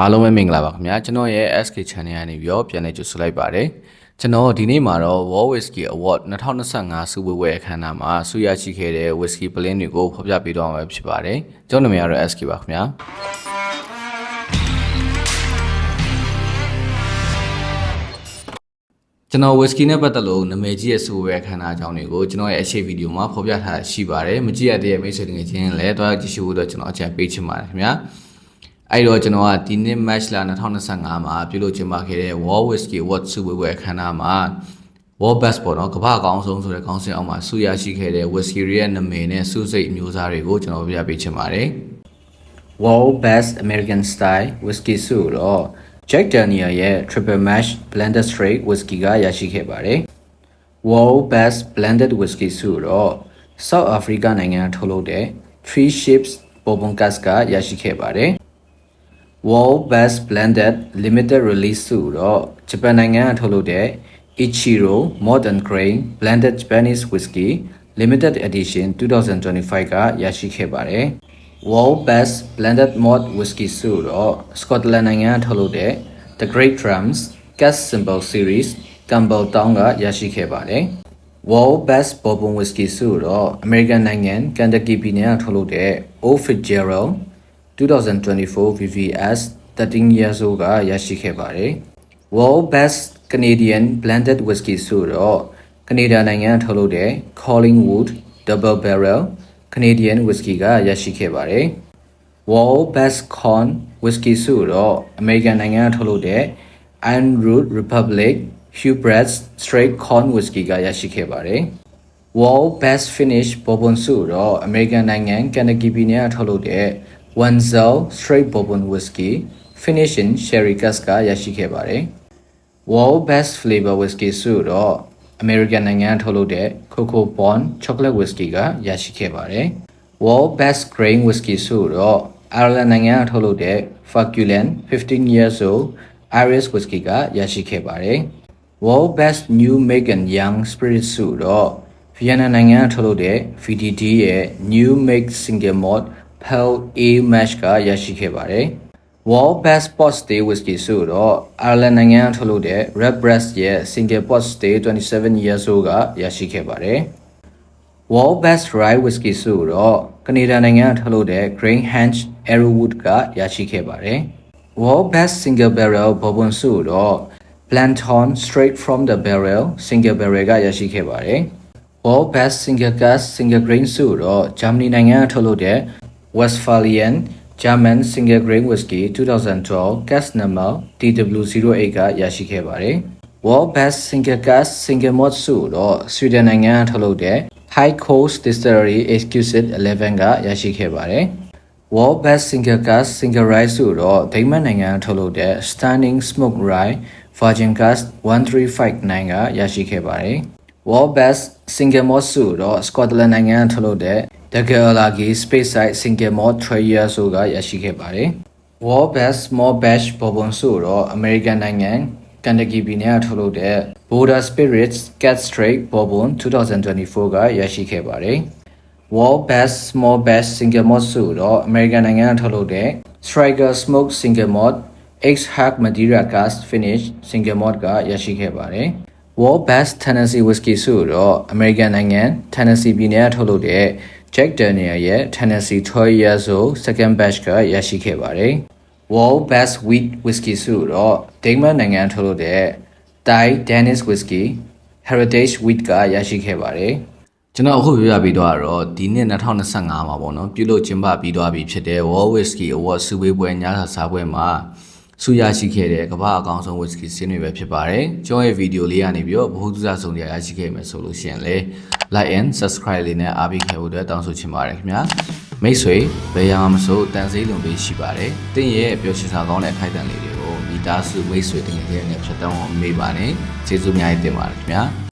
အားလုံးပဲမင်္ဂလာပါခင်ဗျာကျွန်တော်ရဲ့ SK Channel ကနေပြီးတော့ပြန်လည်ကြိုဆိုလိုက်ပါတယ်ကျွန်တော်ဒီနေ့မှာတော့ World Whisky Award 2025စုပွဲပွဲအခမ်းအနားမှာဆုရရှိခဲ့တဲ့ Whisky Blend တွေကိုဖော်ပြပေးတော့မှာဖြစ်ပါတယ်ကျွန်တော်နာမည်ကတော့ SK ပါခင်ဗျာကျွန်တော် whisky နဲ့ပတ်သက်လို့နာမည်ကြီးရဲ့စုပွဲအခမ်းအနားအကြောင်းတွေကိုကျွန်တော်ရဲ့အရှိဗီဒီယိုမှာဖော်ပြထားရှိပါတယ်မကြည့်ရတဲ့မိတ်ဆွေတွေချင်းလည်းတွားကြည့်ရှုဖို့အတွက်ကျွန်တော်အကြံပေးချင်ပါတယ်ခင်ဗျာ အဲ့တော့ကျွန်တော်ကဒီနှစ် match လာ2025မှာပြုလုပ်ကျင်းပခဲ့တဲ့ World Whisky Award စုပွဲပွဲအခမ်းအနားမှာ World Best ပေါ့နော်ကမ္ဘာအကောင်းဆုံးဆိုတဲ့ခေါင်းစဉ်အောက်မှာဆုရရှိခဲ့တဲ့ whisky ရဲ့နာမည်နဲ့စုစိတ်အမျိုးအစားတွေကိုကျွန်တော်ပြပြပေးချင်ပါတယ် World Best American Style Whisky ဆိုတော့ Jack Daniel ရဲ့ Triple Mash Blended Straight Whisky ကရရှိခဲ့ပါတယ်။ World Best Blended Whisky ဆိုတော့ South Africa နိုင်ငံကထုတ်လုပ်တဲ့ Three Ships Bourbon Cask ကရရှိခဲ့ပါတယ်။ World Best Blended Limited Release ဆိုတော့ဂျပန်နိုင်ငံကထုတ်လုပ်တဲ့ Ichiro Modern Grain Blended Japanese Whisky Limited Edition 2025ကရရှိခဲ့ပါတယ်။ World Best Blended Malt Whisky ဆိုတော့ Scotland နိုင်ငံကထုတ်လုပ်တဲ့ The Great Drums Cask Symbol Series Campbelltown ကရရှိခဲ့ပါတယ်။ World Best Bourbon Whisky ဆိုတော့ American နိုင်ငံ Kentucky ပြည်နယ်ကထုတ်လုပ်တဲ့ Old Fitzgerald 2024 VVS 13 years old ကရရှိခဲ့ပါတယ်။ World Best Canadian Blended Whisky ဆိုတော့ကနေဒါနိုင်ငံကထုတ်လုပ်တဲ့ Collingwood Double Barrel Canadian Whisky ကရရှိခဲ့ပါတယ်။ World Best Corn Whisky ဆိုတော့ American နိုင်ငံကထုတ်လုပ်တဲ့ Iron Root Republic Hubrett's Straight Corn Whisky ကရရှိခဲ့ပါတယ်။ World Best Finish Bourbon ဆိုတော့ American နိုင်ငံ Kentucky ပြည်နယ်ကထုတ်လုပ်တဲ့ Wenzel Straight Bourbon Whisky Finish in Sherry Cask ကရရှိခဲ့ပါတယ်။ World Best Flavor Whisky ဆိုတော့ American နိုင်ငံကထုတ်လုပ်တဲ့ Coco Bond Chocolate Whisky ကရရှိခဲ့ပါတယ်။ World Best Grain Whisky ဆိုတော့ Ireland နိုင်ငံကထုတ်လုပ်တဲ့ Faculent 15 years old Irish Whisky ကရရှိခဲ့ပါတယ်။ World Best New Make and Young Spirit ဆိုတော့ Vienna နိုင်ငံကထုတ်လုပ်တဲ့ VDD ရဲ့ New Make Single Malt Pale Ale Mash ကရရှိခဲ့ပါတယ်။ World Best Pot Stay Whisky ဆိုတော့ Ireland နိုင်ငံကထုတ်လုပ်တဲ့ Red Breast ရဲ့ Single Pot Stay 27 years old ကရရှိခဲ့ပါတယ်။ World Best Rye Whisky ဆိုတော့ကနေဒါနိုင်ငံကထုတ်လုပ်တဲ့ Green Hanch Arrowwood ကရရှိခဲ့ပါတယ်။ World Best Single Barrel Bourbon ဆိုတော့ Blanton Straight from the Barrel Single Barrel ကရရှိခဲ့ပါတယ်။ World Best Single Cask Single Grain ဆိုတော့ Germany နိုင်ငံကထုတ်လုပ်တဲ့ Westphalian German Single Grain Whisky 2012 Cask Number TW08 ကရရှိခဲ့ပါတယ်။ World Best Single Cask Single Malt ဆိုတော့ Sweden နိုင်ငံကထုတ်လုပ်တဲ့ High Coast Distillery Exclusive 11ကရရှိခဲ့ပါတယ်။ World Best Single Cask Single Rye ဆိုတော့ဒိန်းမတ်နိုင်ငံကထုတ်လုပ်တဲ့ Stunning Smoke Rye Virgin Cask 1359ကရရှိခဲ့ပါတယ်။ World Best Single Malt ဆိုတော့ Scotland နိုင်ငံကထုတ်လုပ်တဲ့ Daggerlagi Space Side Single Malt 3 years old ကရရှိခဲ့ပါတယ်။ World Best Small Batch Bourbon ဆိုတော့ American နိုင်ငံ Kentucky ပြည်နယ်ကထုတ်လုပ်တဲ့ Border Spirits Cat Straight Bourbon 2024ကရရှိခဲ့ပါတယ်။ World Best Small Batch Single Malt ဆိုတော့ American နိုင်ငံကထုတ်လုပ်တဲ့ Striker Smoke Single Malt X Hack Madeira Cask Finish Single Malt ကရရှိခဲ့ပါတယ်။ World Best Tennessee Whiskey ဆိုတော့ American နိုင်ငံ Tennessee ပြည်နယ်ကထုတ်လုပ်တဲ့ Jack Daniel ရဲ့ Tennessee 12 years old second batch ကရရှိခဲ့ပါတယ်။ World Best Wheat Whiskey ဆိုတော့ဒိန်းမတ်နိုင်ငံထုတ်လုပ်တဲ့ Thai Danish Whiskey Heritage Wheat ကရရှိခဲ့ပါတယ်။ကျွန်တော်အခုပြပြပြီးတော့တော့ဒီနှစ်2025မှာပေါ့နော်ပြုလုပ်ကျင်းပပြီးသွားပြီဖြစ်တဲ့ World Whisky Award စုဝေးပွဲညစာစားပွဲမှာ ဆုရရှိခဲ့တဲ့ကမ္ဘာအကောင်ဆုံး whisky စင်းတွေပဲဖြစ်ပါတယ်ကျွန်တော်ရဲ့ဗီဒီယိုလေးကနေပြီးတော့ဘ ഹു တုဇဆုံးတွေရရှိခဲ့မယ်ဆိုလို့ရှိရင်လေ like and subscribe လေးနဲ့အားပေးခဲ့ဖို့အတွက်တောင်းဆိုချင်ပါတယ်ခင်ဗျာမိတ်ဆွေဘယ်ရာမဆိုတန်စိမ့်လုံပေးရှိပါတယ်တင်းရဲ့ပျော်ရွှင်စာကောင်းတဲ့အခိုက်အတန့်လေးတွေကိုမိသားစုမိတ်ဆွေတကယ်နဲ့ဖြတ်တောင်းအောင်မေးပါနဲ့ကျေးဇူးများတင်ပါတယ်ခင်ဗျာ